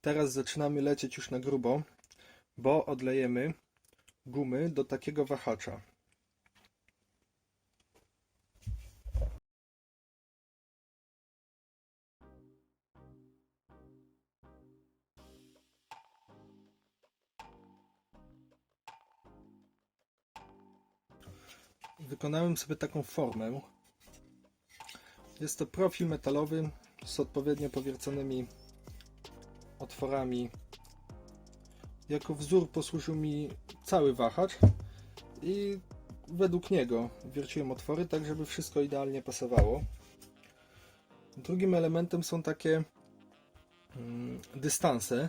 Teraz zaczynamy lecieć już na grubo, bo odlejemy gumy do takiego wahacza. Wykonałem sobie taką formę. Jest to profil metalowy z odpowiednio powierconymi otworami. Jako wzór posłużył mi cały wahacz i według niego wierciłem otwory, tak żeby wszystko idealnie pasowało. Drugim elementem są takie mm, dystanse,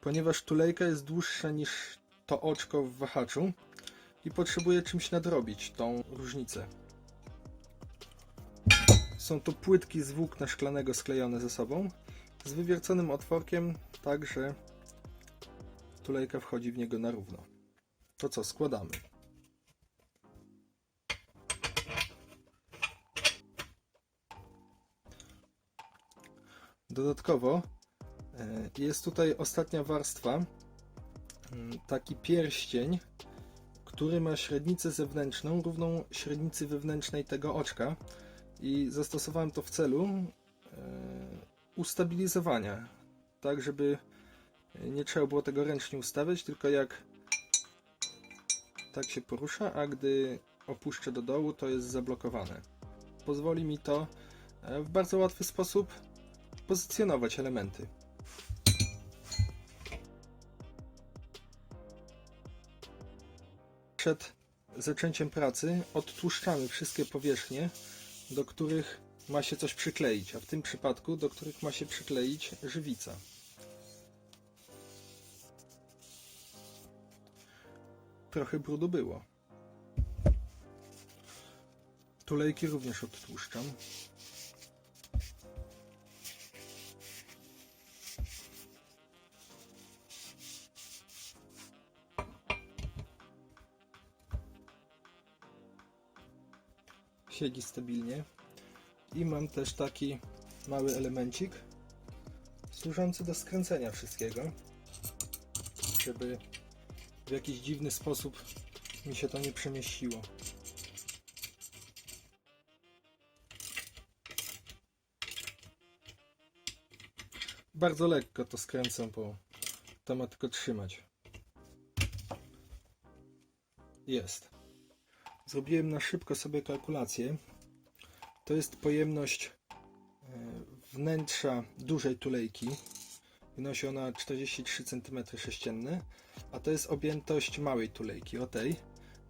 ponieważ tulejka jest dłuższa niż to oczko w wahaczu i potrzebuję czymś nadrobić tą różnicę. Są to płytki z włókna szklanego sklejone ze sobą z wywierconym otworkiem, tak że tulejka wchodzi w niego na równo. To co, składamy. Dodatkowo e, jest tutaj ostatnia warstwa, taki pierścień, który ma średnicę zewnętrzną równą średnicy wewnętrznej tego oczka i zastosowałem to w celu e, ustabilizowania, tak żeby nie trzeba było tego ręcznie ustawiać, tylko jak tak się porusza, a gdy opuszczę do dołu, to jest zablokowane. Pozwoli mi to e, w bardzo łatwy sposób pozycjonować elementy. Przed zaczęciem pracy odtłuszczamy wszystkie powierzchnie, do których ma się coś przykleić, a w tym przypadku do których ma się przykleić żywica. Trochę brudu było. Tulejki również odtłuszczam. Siedzi stabilnie. I mam też taki mały elemencik służący do skręcenia wszystkiego, żeby w jakiś dziwny sposób mi się to nie przemieściło. Bardzo lekko to skręcę, bo to ma tylko trzymać. Jest. Zrobiłem na szybko sobie kalkulację. To jest pojemność e, wnętrza dużej tulejki. Wynosi ona 43 cm3, a to jest objętość małej tulejki, o tej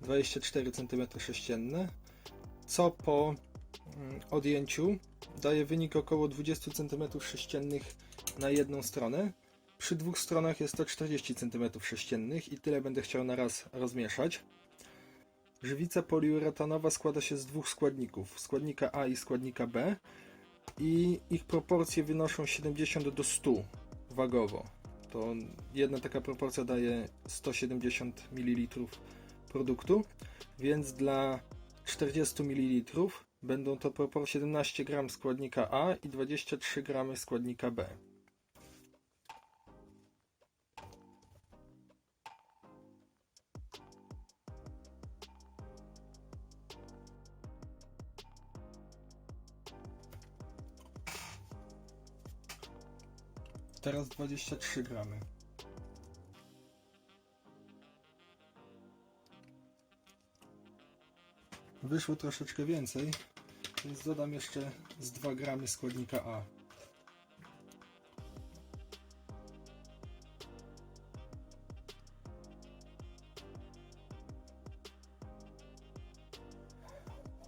24 cm3, co po mm, odjęciu daje wynik około 20 cm3 na jedną stronę. Przy dwóch stronach jest to 40 cm3 i tyle będę chciał na raz rozmieszać. Żywica poliuretanowa składa się z dwóch składników, składnika A i składnika B i ich proporcje wynoszą 70 do 100 wagowo. To jedna taka proporcja daje 170 ml produktu, więc dla 40 ml będą to proporcje 17 g składnika A i 23 g składnika B. Teraz 23 gramy. Wyszło troszeczkę więcej, więc dodam jeszcze z 2 gramy składnika A.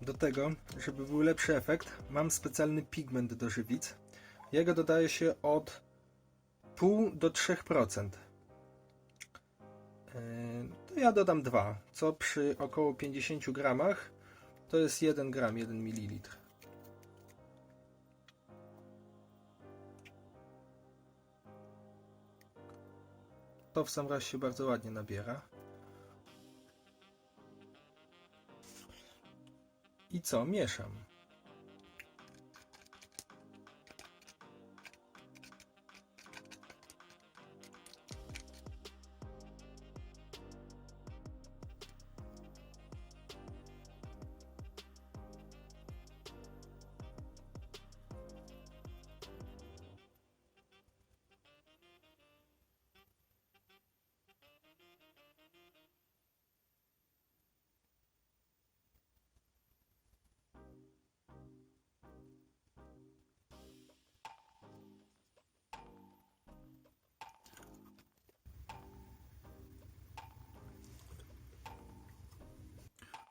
Do tego, żeby był lepszy efekt, mam specjalny pigment do żywic. Jego dodaje się od 0,5 do 3%. Yy, To ja dodam 2, co przy około 50 gramach to jest 1 gram, 1 ml. To w sam raz się bardzo ładnie nabiera. I co? Mieszam.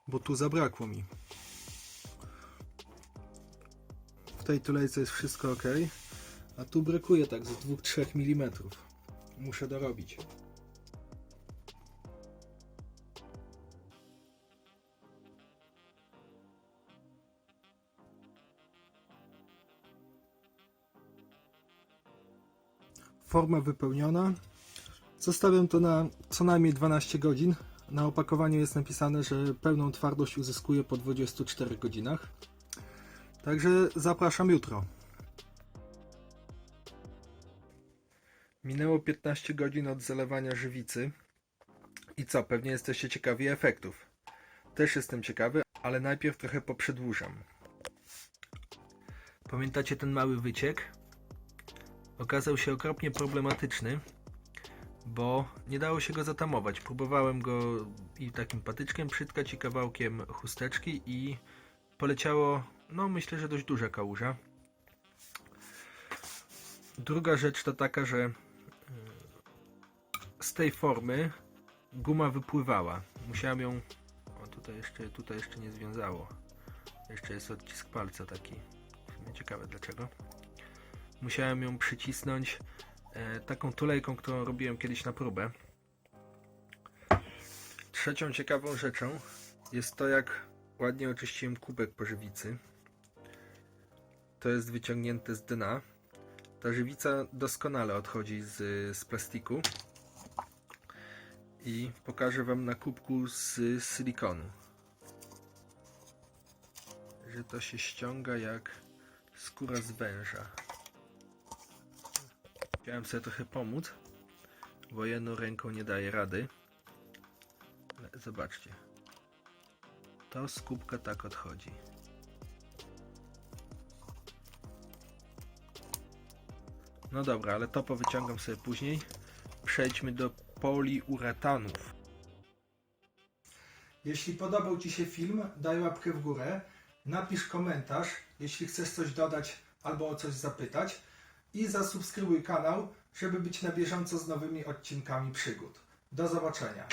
Bo tu zabrakło mi. W tej tulejce jest wszystko ok, a tu brakuje tak z 2-3 mm. Muszę dorobić. Forma wypełniona. Zostawiam to na co najmniej 12 godzin. Na opakowaniu jest napisane, że pełną twardość uzyskuje po 24 godzinach. Także zapraszam jutro. Minęło 15 godzin od zalewania żywicy. I co? Pewnie jesteście ciekawi efektów. Też jestem ciekawy, ale najpierw trochę poprzedłużam. Pamiętacie ten mały wyciek? Okazał się okropnie problematyczny, bo nie dało się go zatamować. Próbowałem go i takim patyczkiem przytkać i kawałkiem chusteczki i poleciało, no myślę, że dość duża kałuża. Druga rzecz to taka, że mm, z tej formy guma wypływała. Musiałem ją. O, tutaj jeszcze, tutaj jeszcze nie związało. Jeszcze jest odcisk palca taki. Ciekawe dlaczego. Musiałem ją przycisnąć e, taką tulejką, którą robiłem kiedyś na próbę. Trzecią ciekawą rzeczą jest to, jak ładnie oczyściłem kubek po żywicy. To jest wyciągnięte z dna. Ta żywica doskonale odchodzi z, z plastiku. I pokażę Wam na kubku z silikonu. Że to się ściąga jak skóra z węża. Chciałem sobie trochę pomóc, bo jedną ręką nie daje rady. Ale zobaczcie. To z kubka tak odchodzi. No dobra, ale to powyciągam sobie później. Przejdźmy do poliuretanów. Jeśli podobał Ci się film, daj łapkę w górę. Napisz komentarz, jeśli chcesz coś dodać albo o coś zapytać. I zasubskrybuj kanał, żeby być na bieżąco z nowymi odcinkami przygód. Do zobaczenia.